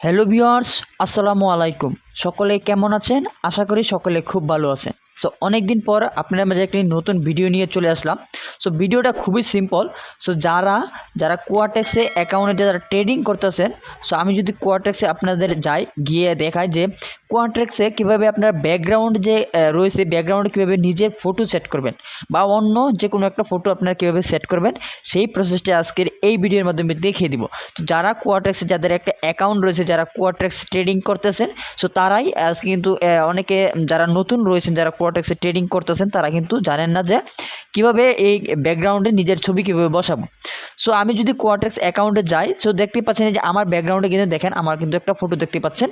Hello viewers আসসালামু আলাইকুম। সকলে কেমন আছেন? আশা করি সকলে খুব ভালো আছেন। সো অনেক দিন পর আপনার মাঝে একটি নতুন ভিডিও নিয়ে চলে আসলাম। সো ভিডিওটা খুবই সিম্পল সো যারা যারা কোয়াটেক্সে অ্যাকাউন্টে যারা ট্রেডিং করতেছেন সো আমি যদি কোয়াটেক্সে আপনাদের যাই, গিয়ে দেখাই যে কোয়াটেক্সে কীভাবে আপনার ব্যাকগ্রাউন্ড যে রয়েছে ব্যাকগ্রাউন্ডে কীভাবে নিজের ফটো সেট করবেন বা অন্য যে কোনো একটা ফটো আপনারা কীভাবে সেট করবেন, সেই প্রসেসটা আজকের এই ভিডিওর মাধ্যমে দেখিয়ে দিব। তো যারা কোয়াটেক্সে যাদের একটা অ্যাকাউন্ট রয়েছে, যারা কোয়াটেক্স ট্রেডিং করতেছেন সো তারাই আজকে কিন্তু অনেকে যারা নতুন রয়েছেন, যারা কোয়াটেক্সে ট্রেডিং করতেছেন, তারা কিন্তু জানেন না যে কীভাবে এই ব্যাকগ্রাউন্ডে নিজের ছবি কীভাবে বসাবো। সো আমি যদি কোয়াটেক্স অ্যাকাউন্টে যাই সো দেখতে পাচ্ছেন যে আমার ব্যাকগ্রাউন্ডে কিন্তু দেখেন, আমার কিন্তু একটা ফটো দেখতে পাচ্ছেন।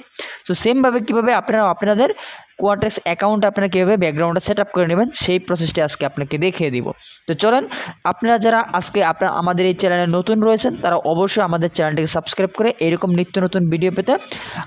সো সেমভাবে কীভাবে আপনারা, আপনাদের কোয়াটেক্স অ্যাকাউন্ট আপনারা কীভাবে ব্যাকগ্রাউন্ডে সেট আপ করে নেবেন, সেই প্রসেসটি আজকে আপনাকে দেখিয়ে দিব। তো চলেন, আপনারা যারা আজকে আপনারা আমাদের এই চ্যানেলে নতুন রয়েছেন, তারা অবশ্যই আমাদের চ্যানেলটিকে সাবস্ক্রাইব করে এরকম নিত্য নতুন ভিডিও পেতে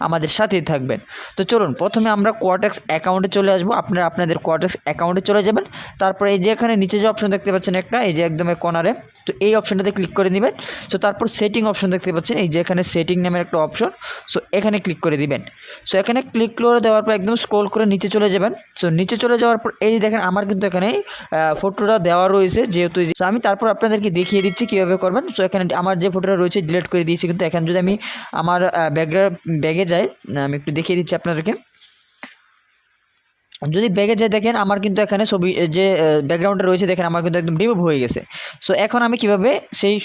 আমাদের সাথেই থাকবেন। তো চলুন, প্রথমে আমরা কোয়াটেক্স অ্যাকাউন্টে চলে আসব। আপনারা আপনাদের কোয়াটেক্স অ্যাকাউন্টে চলে যাবেন। তারপরে এই যে এখানে নিচে যে অপশন দেখতে পাচ্ছেন একটা, এই যে একদম কর্নারে তো এই অপশনটাতে ক্লিক করে দিবেন। সো তারপর সেটিং অপশন দেখতে পাচ্ছেন, এই যে এখানে সেটিং নামের একটা অপশন সো এখানে ক্লিক করে দিবেন। সো এখানে ক্লিক করে দেওয়ার পর একদম স্ক্রল করে নিচে চলে যাবেন। সো নিচে চলে যাওয়ার পর, এই দেখেন, আমার কিন্তু এখানে ফটোটা দেওয়া রয়েছে যেহেতু আমি তারপর আপনাদেরকে দেখিয়ে দিচ্ছি কীভাবে করবেন। সো এখানে আমার যে ফটোটা রয়েছে ডিলেট করে দিয়েছি কিন্তু, এখানে যদি আমি আমার ব্যাগের ব্যাগে যাই আমি একটু দেখিয়ে দিচ্ছি আপনাদেরকে। যদি ব্যাগে যে দেখেন, আমার কিন্তু এখানে ছবি যে ব্যাকগ্রাউন্ডে রয়েছে, দেখেন আমার কিন্তু একদম রিমুভ হয়ে গেছে। সো এখন আমি কীভাবে সেই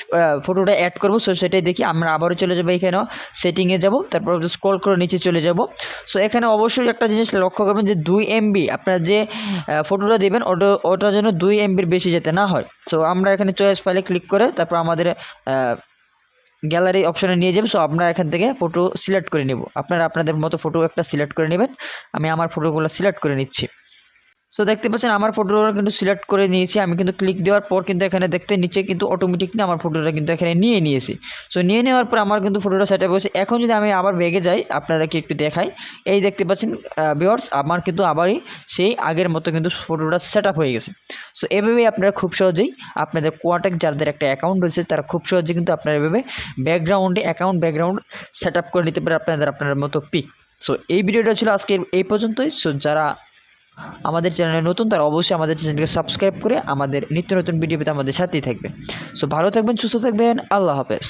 ফটোটা অ্যাড করব? সো সেটাই দেখি, আমরা আবারও চলে যাব এখানেও সেটিংয়ে যাব, তারপর স্ক্রল করে নিচে চলে যাব। সো এখানে অবশ্যই একটা জিনিস লক্ষ্য করবেন যে, দুই এমবি আপনার যে ফটোটা দেবেন, ওটা ওটা যেন দুই এমবির বেশি যেতে না হয়। সো আমরা এখানে চয়েস ফাইলে ক্লিক করে, তারপর আমাদের গ্যালারি অপশানে নিয়ে যাবে সো আপনারা এখান থেকে ফটো সিলেক্ট করে নেব। আপনারা আপনাদের মতো ফটো একটা সিলেক্ট করে নেবেন। আমি আমার ফটোগুলো সিলেক্ট করে নিচ্ছি। সো দেখতে পাচ্ছেন, আমার ফটোটা কিন্তু সিলেক্ট করে নিয়েছি। আমি কিন্তু ক্লিক দেওয়ার পর কিন্তু এখানে দেখতে, নিচে কিন্তু অটোমেটিকলি আমার ফটোটা কিন্তু এখানে নিয়ে নিয়েছি। সো নিয়ে নেওয়ার পর আমার কিন্তু ফটোটা সেট হয়েছে। এখন যদি আমি আবার বেগে যাই, আপনাদেরকে একটু দেখাই। এই দেখতে পাচ্ছেন ভিওর্স আমার কিন্তু আবারই সেই আগের মতো কিন্তু ফটোটা সেট হয়ে গেছে। সো এভাবেই আপনারা খুব সহজেই আপনাদের কোয়াটেক যাদের একটা অ্যাকাউন্ট রয়েছে, তারা খুব সহজেই কিন্তু আপনারা এভাবে ব্যাকগ্রাউন্ডে অ্যাকাউন্ট ব্যাকগ্রাউন্ড সেট করে নিতে পারে আপনাদের আপনার মতো পিক সো এই ভিডিওটা ছিল আজকের, এই পর্যন্তই। সো যারা আমাদের চ্যানেলে নতুন, তারা অবশ্যই আমাদের চ্যানেলকে সাবস্ক্রাইব করে আমাদের নিত্য নতুন ভিডিও পেতে আমাদের সাথেই থাকবে। সো ভালো থাকবেন, সুস্থ থাকবেন, আল্লাহ হাফেজ।